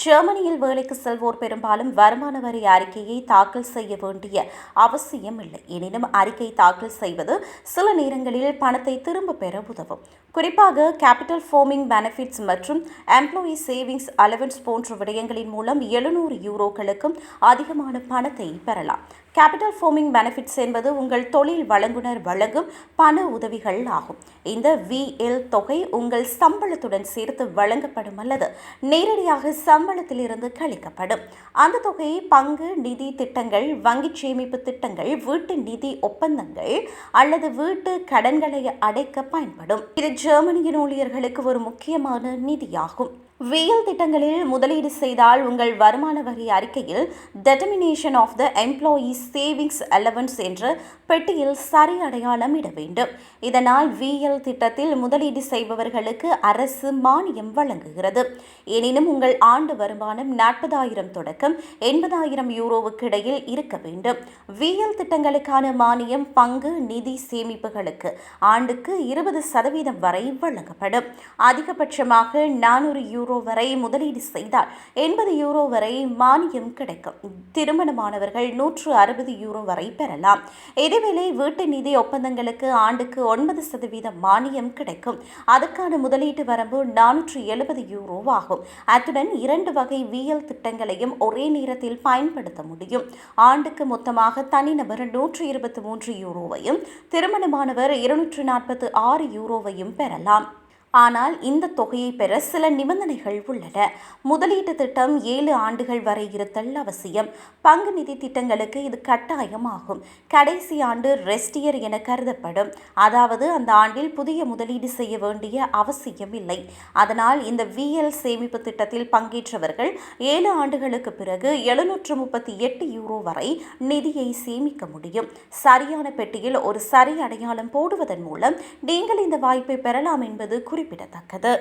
ஜெர்மனியில் வேலைக்கு செல்வோர் பெரும்பாலும் வருமான வரி அறிக்கையை தாக்கல் செய்ய வேண்டிய அவசியம் இல்லை. எனினும் அறிக்கை தாக்கல் செய்வது சில நேரங்களில் பணத்தை திரும்ப பெற உதவும். குறிப்பாக கேபிட்டல் ஃபார்மிங் பெனிஃபிட்ஸ் மற்றும் எம்ப்ளாயி சேவிங்ஸ் அலவன்ஸ் போன்ற விடயங்களின் மூலம் எழுநூறு யூரோக்களுக்கும் அதிகமான பணத்தை பெறலாம். கேபிட்டல் ஃபார்மிங் பெனிஃபிட்ஸ் என்பது உங்கள் தொழில் வழங்குனர் வழங்கும் பண உதவிகள் ஆகும். இந்த விஎல் தொகை உங்கள் சம்பளத்துடன் சேர்த்து வழங்கப்படும் அல்லது நேரடியாக சம் சம்பளத்திலிருந்து கழிக்கப்படும். அந்த தொகை பங்கு நிதி திட்டங்கள் வங்கி சேமிப்பு திட்டங்கள் வீட்டு நிதி ஒப்பந்தங்கள் அல்லது வீட்டு கடன்களை அடைக்க பயன்படும். இது ஜெர்மனியின் ஊழியர்களுக்கு ஒரு முக்கியமான நிதியாகும். வியல் திட்டங்களில் முதலீடு செய்தால் உங்கள் வருமான வரி அறிக்கையில் determination of the employee savings allowance என்ற பெட்டியில் சரி அடையாளம் இட வேண்டும். இதனால் விஎல் திட்டத்தில் முதலீடு செய்பவர்களுக்கு அரசு மானியம் வழங்குகிறது. எனினும் உங்கள் ஆண்டு வருமானம் நாற்பதாயிரம் தொடக்கம் எண்பதாயிரம் யூரோவுக்கு இடையில் இருக்க வேண்டும். விஎல் திட்டங்களுக்கான மானியம் பங்கு நிதி சேமிப்புகளுக்கு ஆண்டுக்கு இருபது சதவீதம் வரை வழங்கப்படும். அதிகபட்சமாக நானூறு யூரோ யூரோ வரை முதலீடு செய்தால் எண்பது யூரோ வரை மானியம் கிடைக்கும். திருமணமானவர்கள் நூற்று அறுபது யூரோ வரை பெறலாம். இதேவேளை வீட்டு நிதி ஒப்பந்தங்களுக்கு ஆண்டுக்கு ஒன்பது சதவீதம் மானியம் கிடைக்கும். அதற்கான முதலீட்டு வரம்பு நானூற்று எழுபது யூரோ ஆகும். அத்துடன் இரண்டு வகை விஎல் திட்டங்களையும் ஒரே நேரத்தில் பயன்படுத்த முடியும். ஆண்டுக்கு மொத்தமாக தனிநபர் நூற்று இருபத்தி மூன்று யூரோவையும் திருமணமானவர் இருநூற்று நாற்பத்து ஆறு யூரோவையும் பெறலாம். ஆனால் இந்த தொகையை பெற சில நிபந்தனைகள் உள்ளன. முதலீட்டு திட்டம் ஏழு ஆண்டுகள் வரை இருத்தல் அவசியம். பங்கு நிதி திட்டங்களுக்கு இது கட்டாயமாகும். கடைசி ஆண்டு ரெஸ்டியர் என கருதப்படும். அதாவது அந்த ஆண்டில் புதிய முதலீடு செய்ய வேண்டிய அவசியம் இல்லை. அதனால் இந்த விஎல் சேமிப்பு திட்டத்தில் பங்கேற்றவர்கள் ஏழு ஆண்டுகளுக்கு பிறகு எழுநூற்று முப்பத்தி எட்டு யூரோ வரை நிதியை சேமிக்க முடியும். சரியான பெட்டியில் ஒரு சரி அடையாளம் போடுவதன் மூலம் நீங்கள் இந்த வாய்ப்பை பெறலாம் என்பது குறிப்பிடத்தக்கது